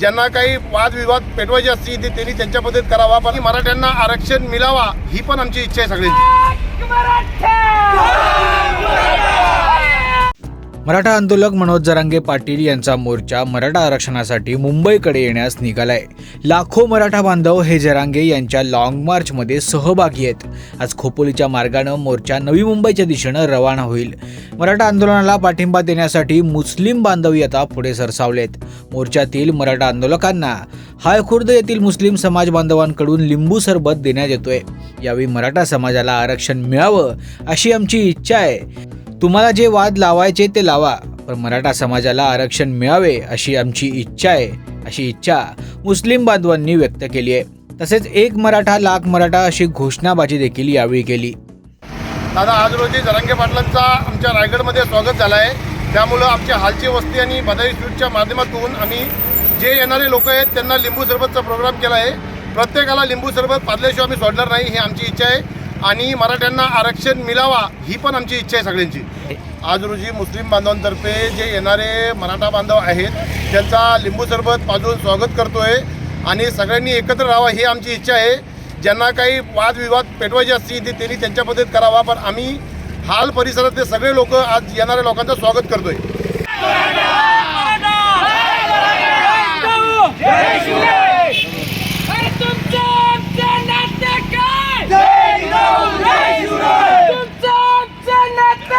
ज्यांना काही वादविवाद पेटवायचे असतील ते त्यांनी त्यांच्या करावा. पण मराठ्यांना आरक्षण मिळावा ही पण आमची इच्छा आहे सगळ्यांची. मराठा आंदोलक मनोज जरांगे पाटील यांचा मोर्चा मराठा आरक्षणासाठी मुंबईकडे येण्यास निघालाय. लाखो मराठा बांधव हे जरांगे यांच्या लाँग मार्चमध्ये सहभागी आहेत. आज खोपोलीच्या मार्गानं मोर्चा नवी मुंबईच्या दिशेनं रवाना होईल. मराठा आंदोलनाला पाठिंबा देण्यासाठी मुस्लिम बांधवी आता पुढे सरसावलेत. मोर्चातील मराठा आंदोलकांना हायखुर्द येथील मुस्लिम समाज बांधवांकडून लिंबू सरबत देण्यात येतोय. यावेळी मराठा समाजाला आरक्षण मिळावं अशी आमची इच्छा आहे. तुम्हाला जे वाद लावायचे ते लावा पण मराठा समाजाला आरक्षण मिळावे अशी आमची इच्छा आहे अशी इच्छा मुस्लिम बांधवांनी व्यक्त केली आहे. तसेच एक मराठा लाख मराठा अशी घोषणाबाजी देखील यावेळी केली. दादा आज रोजी जरांगे पाटलांचा आमच्या रायगडमध्ये स्वागत झाला आहे त्यामुळं आमच्या हालची वस्ती आणि बदाई स्वीटच्या माध्यमातून आम्ही जे येणारे लोक आहेत त्यांना लिंबू सरबतचा प्रोग्राम केला आहे प्रत्येकाला लिंबू सरबत पाजल्याशिवाय आम्ही सोडणार नाही ही आमची इच्छा आहे. आणि मराठ्यांना आरक्षण मिळावा ही पण आमची इच्छा आहे सगळ्यांची. आज रोजी मुस्लिम बांधवांतर्फे जे येणारे मराठा बांधव आहेत त्यांचा लिंबू सरबत पाजून स्वागत करतोय आणि सगळ्यांनी एकत्र राहावा ही आमची इच्छा आहे. ज्यांना काही वादविवाद पेटवायचे असतील ते त्यांनी त्यांच्या पद्धतीत करावा पण आम्ही हाल परिसरातले सगळे लोक आज येणाऱ्या लोकांचं स्वागत करतोय अरे तुमचं आमचं नातं काय तुमचं आमचं नातं काय एक मराठा एक मराठा मराठ्यांना आरक्षण! मराठ्यांना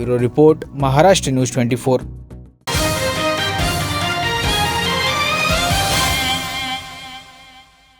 Bureau report Maharashtra news twenty